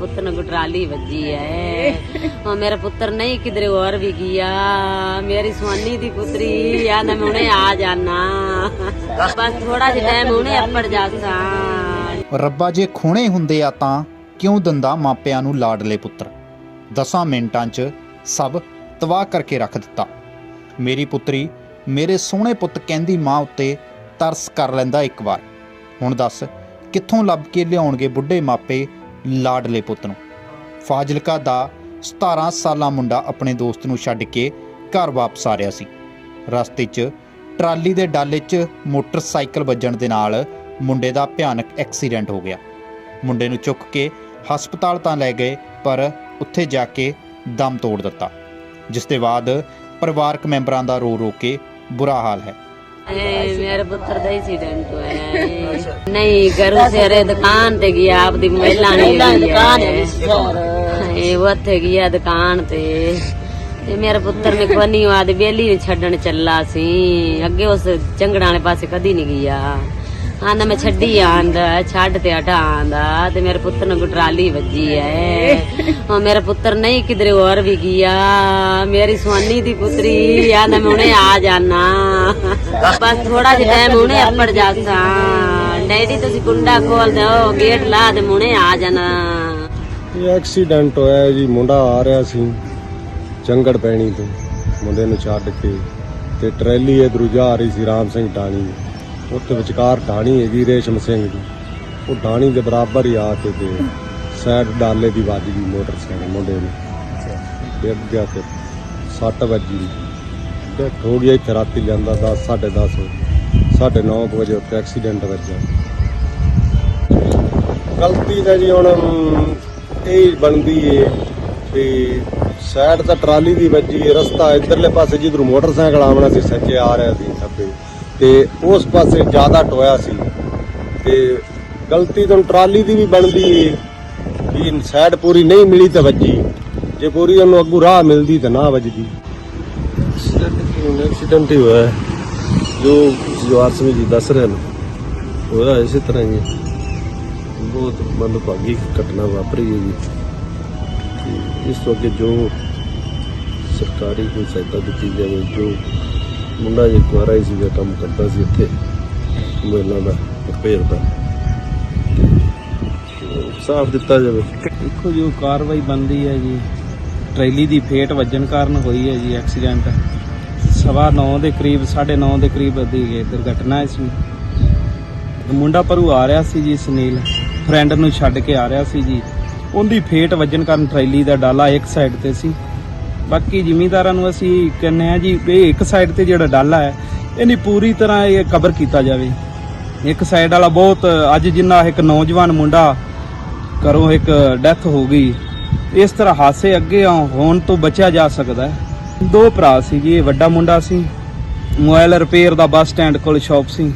ਪੁੱਤਰ ਨੂੰ ਟਰਾਲੀ ਵੱਜੀ ਹੈ ਉਹ ਮੇਰਾ ਪੁੱਤਰ ਨਹੀਂ ਕਿਧਰੇ ਹੋਰ ਵੀ ਗਿਆ। ਮੇਰੀ ਸਵਾਨੀ ਦੀ ਪੁੱਤਰੀ ਆ ਨਾ ਮੈਂ ਆ ਜਾਣਾ ਬਸ ਥੋੜਾ ਜਿਹਾ ਟਾਈਮ ਹੁਣੇ ਅੱਪੜ ਜਾਸਾਂ ਰੱਬਾ ਜੇ ਖੂਣੇ ਹੁੰਦੇ ਆ ਤਾਂ ਕਿਉਂ ਦਿੰਦਾ ਮਾਪਿਆਂ ਨੂੰ ਲਾਡਲੇ ਪੁੱਤਰ? ਦਸਾਂ ਮਿੰਟਾਂ 'ਚ ਸਭ ਤਬਾਹ ਕਰਕੇ ਰੱਖ ਦਿੱਤਾ। ਮੇਰੀ ਪੁੱਤਰੀ ਮੇਰੇ ਸੋਹਣੇ ਪੁੱਤ ਕਹਿੰਦੀ ਮਾਂ ਉੱਤੇ ਤਰਸ ਕਰ ਲੈਂਦਾ ਇੱਕ ਵਾਰ। ਹੁਣ ਦੱਸ ਕਿੱਥੋਂ ਲੱਭ ਕੇ ਲਿਆਉਣਗੇ ਬੁੱਢੇ ਮਾਪੇ ਲਾਡਲੇ ਪੁੱਤ ਨੂੰ। ਫਾਜ਼ਿਲਕਾ ਦਾ 17 ਸਾਲਾ ਮੁੰਡਾ ਆਪਣੇ ਦੋਸਤ ਨੂੰ ਛੱਡ ਕੇ ਘਰ ਵਾਪਸ ਆ ਰਿਹਾ ਸੀ। ਰਸਤੇ 'ਚ ਟਰਾਲੀ ਦੇ ਡਾਲੇ 'ਚ ਮੋਟਰਸਾਈਕਲ ਵੱਜਣ ਦੇ ਨਾਲ ਮੁੰਡੇ ਦਾ ਭਿਆਨਕ ਐਕਸੀਡੈਂਟ ਹੋ ਗਿਆ। ਮੁੰਡੇ ਨੂੰ ਚੁੱਕ ਕੇ ਹਸਪਤਾਲ ਤਾਂ ਲੈ ਗਏ, ਪਰ ਉੱਥੇ ਜਾ ਕੇ ਦਮ ਤੋੜ ਦਿੱਤਾ, ਜਿਸ ਦੇ ਬਾਅਦ ਪਰਿਵਾਰਕ ਮੈਂਬਰਾਂ ਦਾ ਰੋ ਰੋ ਕੇ ਬੁਰਾ ਹਾਲ ਹੈ। ए, मेरे पुत्र का एक्सीडेंट हुआ है नहीं घर से अरे दुकान ते गया आपदी महिला ने दुकान है वो थे गया दुकान ते ਤੇ ਮੇਰੇ ਪੁੱਤਰ ਨੇ ਕੋਈ ਨਹੀਂ ਆਦ ਬੇਲੀ ਨੂੰ ਛੱਡਣ ਚੱਲਾ ਸੀ ਅੱਗੇ ਉਸ ਚੰਗੜਾਂ ਵਾਲੇ ਪਾਸੇ ਕਦੀ ਨਹੀਂ ਗਿਆ ਆਂਦਾ, ਮੈਂ ਛੱਡੀ ਆਂਦਾ, ਛੱਡ ਤੇ ਹਟਾ ਤੇ ਮੇਰੇ ਪੁੱਤਰ ਨੂੰ ਟਰਾਲੀ ਵੱਜੀ ਹੈ ਉਹ ਮੇਰਾ ਪੁੱਤਰ ਨਹੀਂ ਕਿਧਰੇ ਹੋਰ ਵੀ ਗਿਆ, ਮੇਰੀ ਸਵਾਨੀ ਦੀ ਪੁੱਤਰੀ, ਆਂਦਾ, ਮੈਂ ਹੁਣੇ ਆ ਜਾਣਾ ਬਸ ਥੋੜਾ ਜਿਹਾ ਟਾਈਮ ਹੁਣੇ ਅੱਪੜ ਜਾਸਾਂ ਡੈਡੀ, ਤੁਸੀਂ ਕੁੰਡਾ ਖੋਲ ਦਿਓ ਗੇਟ ਲਾ ਦੇ ਹੁਣੇ ਆ ਜਾਣਾ ਇਹ ਐਕਸੀਡੈਂਟ ਹੋਇਆ ਜੀ, ਮੁੰਡਾ ਆ ਰਿਹਾ ਸੀ ਚੰਗੜ ਪੈਣੀ ਤੋਂ, ਮੁੰਡੇ ਨੂੰ ਛੱਡ ਕੇ, ਤੇ ਟਰੈਲੀ ਇਧਰੋਂ ਜਾ ਰਹੀ ਸੀ ਰਾਮ ਸਿੰਘ ਢਾਣੀ। ਉੱਥੇ ਵਿਚਕਾਰ ਢਾਣੀ ਹੈਗੀ ਰੇਸ਼ਮ ਸਿੰਘ ਦੀ। ਉਹ ਢਾਣੀ ਦੇ ਬਰਾਬਰ ਹੀ ਆ ਕੇ ਤੇ ਸਾਈਡ ਡਾਲੇ ਦੀ ਵੱਜ ਗਈ ਮੋਟਰਸਾਈਕਲ ਮੁੰਡੇ ਨੂੰ। ਡਿੱਗ ਗਿਆ ਤੇ ਸੱਟ ਵੱਜੀ। ਡੈਥ ਹੋ ਗਿਆ ਇੱਥੇ ਰਾਤੀ ਜਾਂਦਾ 10 10:30 ਸਾਢੇ 9 ਵਜੇ ਉੱਥੇ ਐਕਸੀਡੈਂਟ ਵੱਜਿਆ। ਗਲਤੀ ਤਾਂ ਜੀ ਹੁਣ ਇਹ ਬਣਦੀ ਏ ਵੀ ਸਾਈਡ ਤਾਂ ਟਰਾਲੀ ਦੀ ਵੱਜੀ ਰਸਤਾ ਇਧਰਲੇ ਪਾਸੇ ਜਿੱਧਰੋਂ ਮੋਟਰਸਾਈਕਲ ਆਉਣਾ ਸੀ, ਸੱਜੇ ਆ ਰਿਹਾ ਸੀ ਖੱਬੇ ਤੇ ਉਸ ਪਾਸੇ ਜ਼ਿਆਦਾ ਟੋਇਆ ਸੀ ਤੇ ਗਲਤੀ ਤਾਂ ਟਰਾਲੀ ਦੀ ਵੀ ਬਣਦੀ ਏ ਵੀ ਸਾਈਡ ਪੂਰੀ ਨਹੀਂ ਮਿਲੀ ਤਾਂ ਵੱਜੀ। ਜੇ ਪੂਰੀ ਉਹਨੂੰ ਅੱਗੂ ਰਾਹ ਮਿਲਦੀ ਤਾਂ ਨਾ ਵੱਜਦੀ। ਐਕਸੀਡੈਂਟ ਹੀ ਹੋਇਆ। ਜੋ ਜੋ ਸਿੰਘ ਜੀ ਦੱਸ ਰਹੇ ਨੇ, ਹੋਇਆ ਇਸੇ ਤਰ੍ਹਾਂ ਹੀ ਬਹੁਤ ਮੰਦਭਾਗੀ ਘਟਨਾ ਵਾਪਰੀ ਹੈ ਜੀ। ਇਸ ਤੋਂ ਅੱਗੇ ਜੋ ਸਰਕਾਰੀ ਕੋਈ ਸਹਾਇਤਾ ਦਿੱਤੀ ਜਾਵੇ, ਜੋ ਮੁੰਡਾ ਜੇ ਕੁਆਰਾ ਹੀ ਸੀਗਾ, ਕੰਮ ਕਰਦਾ ਸੀ ਇੱਥੇ। ਮੋਬਾਈਲਾਂ ਦਾ ਰਿਪੇਅਰ ਦਾ ਸਾਫ਼ ਦਿੱਤਾ ਜਾਵੇ। ਦੇਖੋ ਜੋ ਕਾਰਵਾਈ ਬੰਦੀ ਹੈ ਜੀ। ਟਰੈਲੀ ਦੀ ਫੇਟ ਵੱਜਣ ਕਾਰਨ ਹੋਈ ਹੈ ਜੀ ਐਕਸੀਡੈਂਟ। ਸਵਾ 9 ਦੇ ਕਰੀਬ 9:30 ਦੇ ਕਰੀਬ ਦੀ ਇਹ ਦੁਰਘਟਨਾ ਇਸ ਵਿੱਚ ਮੁੰਡਾ ਪਰੂ ਆ ਰਿਹਾ ਸੀ ਜੀ, ਸੁਨੀਲ। ਫਰੈਂਡ ਨੂੰ ਛੱਡ ਕੇ ਆ ਰਿਹਾ ਸੀ ਜੀ। ਉਹਦੀ ਫੇਟ ਵੱਜਣ ਕਾਰਨ ਟਰੈਲੀ ਦਾ ਡਾਲਾ ਇੱਕ ਸਾਈਡ ਤੇ ਸੀ। ਬਾਕੀ ਜ਼ਿਮੀਂਦਾਰਾਂ ਨੂੰ ਅਸੀਂ ਕਹਿੰਦੇ ਆ ਜੀ ਇਹ ਇੱਕ ਸਾਈਡ ਤੇ ਜਿਹੜਾ ਡਾਲਾ ਹੈ, ਇਹਨੀ ਪੂਰੀ ਤਰ੍ਹਾਂ ਇਹ ਕਵਰ ਕੀਤਾ ਜਾਵੇ। ਇੱਕ ਸਾਈਡ ਵਾਲਾ ਬਹੁਤ, ਅੱਜ ਜਿੰਨਾ ਇੱਕ ਨੌਜਵਾਨ ਮੁੰਡਾ ਘਰੋਂ ਇੱਕ ਡੈਥ ਹੋ ਗਈ, ਇਸ ਤਰ੍ਹਾਂ ਹਾਸੇ ਅੱਗੇ ਹੋਣ ਤੋਂ ਬਚਿਆ ਜਾ ਸਕਦਾ ਹੈ। ਦੋ ਭਰਾ ਸੀ ਜੀ, ਇਹ ਵੱਡਾ ਮੁੰਡਾ ਸੀ, ਮੋਬਾਈਲ ਰਿਪੇਅਰ ਦਾ ਬੱਸ ਸਟੈਂਡ ਕੋਲ ਸ਼ਾਪ ਸੀ।